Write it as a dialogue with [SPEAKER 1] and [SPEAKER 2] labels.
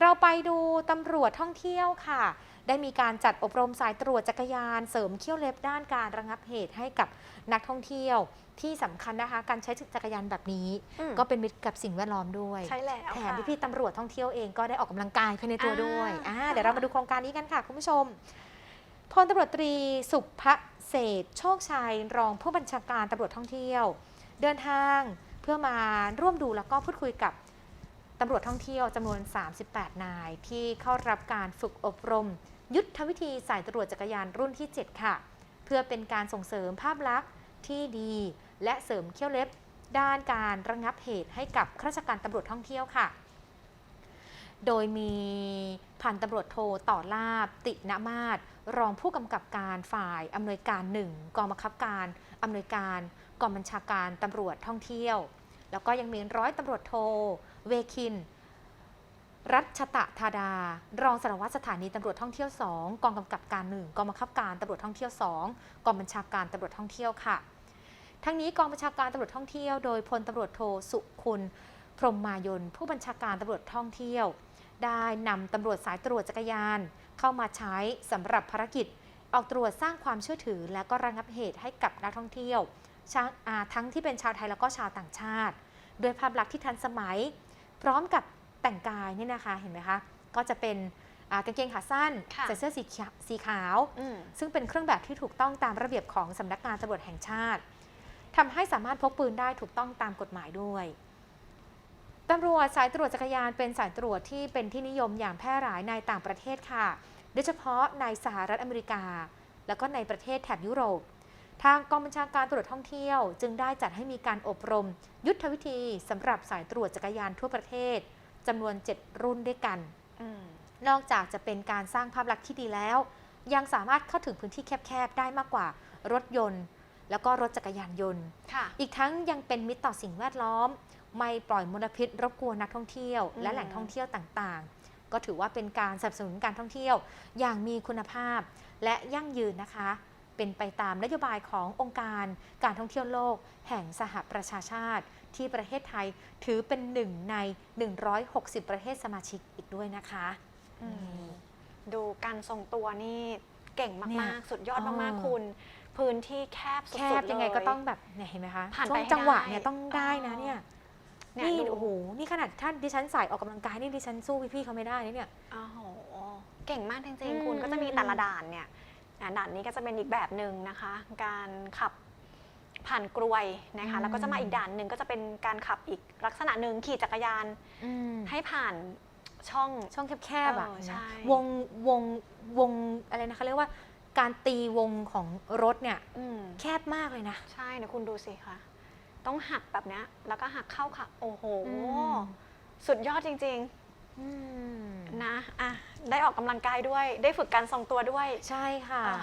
[SPEAKER 1] เราไปดูตำรวจท่องเที่ยวค่ะ ได้มีการจัดอบรมสายตรวจจักรยาน เสริมเขี้ยวเล็บด้านการระงับเหตุให้กับนักท่องเที่ยวที่สำคัญนะคะ การใช้จักรยานแบบนี้
[SPEAKER 2] อืม
[SPEAKER 1] ก็เป็นมิตรกับสิ่งแวดล้อมด้วย
[SPEAKER 2] ใช่แล้ว
[SPEAKER 1] แถม
[SPEAKER 2] ค่ะ
[SPEAKER 1] พี่ๆตำรวจท่องเที่ยวเองก็ได้ออกกำลังกายภายในตัว
[SPEAKER 2] อ่า
[SPEAKER 1] ด้วยอ่า
[SPEAKER 2] ค่ะ
[SPEAKER 1] เดี๋ยวเรามาดูโครงการนี้กันค่ะคุณผู้ชมพลตำรวจตรีสุภเศรษฐ์โชคชัยรองผู้บัญชาการตำรวจท่องเที่ยว เดินทางเพื่อมาร่วมดูแล้วก็พูดคุยกับ ตำรวจท่องเที่ยวจำนวน 38 นาย ที่เข้ารับการฝึกอบรม ยุทธวิธีสายตรวจจักรยานรุ่นที่ 7 ค่ะ เพื่อเป็นการส่งเสริมภาพลักษณ์ที่ดี และเสริมเขี้ยวเล็บ ด้านการระงับเหตุให้กับข้าราชการตำรวจท่องเที่ยวค่ะ โดยมีพันตำรวจโทต่อลาบติณมาศรองผู้กำกับการฝ่ายอำนวยการหนึ่งกองบังคับการอำนวยการกองบัญชาการตำรวจท่องเที่ยว แล้วก็ยังมีร้อยตำรวจโท เวคิน รัชตะธาดา รองสารวัตรสถานีตำรวจท่องเที่ยว 2 กองกำกับการหนึ่งกองบังคับการตำรวจท่องเที่ยว 2 กองบัญชาการตำรวจท่องเที่ยวค่ะ ทั้งนี้กองบัญชาการตำรวจท่องเที่ยว โดยพลตำรวจโทสุคุณ พรหมมายนผู้บัญชาการตำรวจท่องเที่ยว ได้นำตำรวจสายตรวจจักรยาน เข้ามาใช้สำหรับภารกิจ ออกตรวจสร้างความเชื่อถือ และก็ระงับเหตุให้กับนักท่องเที่ยวชาวอ่าทั้งที่เป็นชาวไทยแล้วก็ชาวต่างชาติ โดยภาพลักษณ์ที่ทันสมัย พร้อมกับแต่งกายนี่นะคะเห็นไหมคะก็จะเป็นอ่ากางเกงขาสั้น
[SPEAKER 2] ค่ะ
[SPEAKER 1] ใส่เสื้อสีเขียวสีขาว
[SPEAKER 2] อืม
[SPEAKER 1] ซึ่งเป็นเครื่องแบบที่ถูกต้องตามระเบียบของสำนักงานตำรวจแห่งชาติทำให้สามารถพกปืนได้ถูกต้องตามกฎหมายด้วยตำรวจสายตรวจจักรยานเป็นสายตรวจที่เป็นที่นิยมอย่างแพร่หลายในต่างประเทศค่ะ โดยเฉพาะในสหรัฐอเมริกา แล้วก็ในประเทศแถบยุโรป ทางกองบัญชาการตรวจท่องเที่ยว จึงได้จัดให้มีการอบรม ยุทธวิธีสำหรับสายตรวจจักรยานทั่วประเทศจำนวน 7 รุ่นด้วยกัน
[SPEAKER 2] อืม
[SPEAKER 1] นอกจากจะเป็นการสร้างภาพลักษณ์ที่ดีแล้ว ยังสามารถเข้าถึงพื้นที่แคบๆ ได้มากกว่ารถยนต์ แล้วก็รถจักรยานยนต์
[SPEAKER 2] ค่ะ
[SPEAKER 1] อีกทั้งยังเป็นมิตรต่อสิ่งแวดล้อม ไม่ปล่อยมลพิษรบกวนนักท่องเที่ยว และ
[SPEAKER 2] อืม
[SPEAKER 1] แหล่งท่องเที่ยวต่างๆ ก็ถือว่าเป็นการสนับสนุนการท่องเที่ยว อย่างมีคุณภาพและยั่งยืนนะคะ เป็นไปตามนโยบายขององค์การการท่องเที่ยวโลก แห่งสหประชาชาติ ที่ประเทศไทยถือเป็นหนึ่งใน 160 ประเทศสมาชิกอีกด้วยนะคะ
[SPEAKER 2] อืมดูการทรงตัวนี่เก่ง
[SPEAKER 1] เนี่ย
[SPEAKER 2] มาก ๆ สุดยอด
[SPEAKER 1] เออ
[SPEAKER 2] มาก ๆ คุณ พื้นที่แคบสุด
[SPEAKER 1] แค
[SPEAKER 2] ๆ
[SPEAKER 1] บยังไง
[SPEAKER 2] เล
[SPEAKER 1] ก็ต้องแบบเนี่ยเห็นไหมคะ
[SPEAKER 2] ผ่าน
[SPEAKER 1] ช่ว
[SPEAKER 2] ไป
[SPEAKER 1] ง
[SPEAKER 2] ให้
[SPEAKER 1] จังหวะ
[SPEAKER 2] ได้
[SPEAKER 1] เนี่ยต้องได้นะเนี่ย
[SPEAKER 2] เนี่ย
[SPEAKER 1] นี่
[SPEAKER 2] ดู
[SPEAKER 1] โอ้โหนี่ขนาดท่านดิฉันใส่ออกกำลังกายนี่ดิฉันสู้พี่ๆเขาไม่ได้นะเนี่ย
[SPEAKER 2] โอ้โหเก่งมากจริง
[SPEAKER 1] อืม
[SPEAKER 2] ๆ คุณก็จะมี
[SPEAKER 1] อืม
[SPEAKER 2] แต่ละด่านเนี่ยอ่าด่านนี้ก็จะเป็นอีกแบบหนึ่งนะคะ การขับผ่านกลวยนะคะแล้วก็จะมาอีกด่านหนึ่งก็จะเป็นการขับอีกลักษณะหนึ่งขี่จักรยาน
[SPEAKER 1] อืม
[SPEAKER 2] ให้ผ่านช่อง
[SPEAKER 1] ช่องแคบๆอะ
[SPEAKER 2] เออ
[SPEAKER 1] เห็นไหม
[SPEAKER 2] ใช่
[SPEAKER 1] วงวงวงอะไรนะคะเรียกว่าการตีวงของรถเนี่ย
[SPEAKER 2] อืม
[SPEAKER 1] แคบมากเลยนะ
[SPEAKER 2] ใช่เดี๋ยวคุณดูสิคะ ต้องหักแบบเนี้ย แล้วก็หักเข้าค่ะ โอ้โห
[SPEAKER 1] อืม
[SPEAKER 2] สุดยอดจริง
[SPEAKER 1] อืม
[SPEAKER 2] ๆ นะอะได้ออกกำลังกายด้วย ได้ฝึกการทรงตัวด้วย
[SPEAKER 1] ใช่ค่ะ
[SPEAKER 2] อะ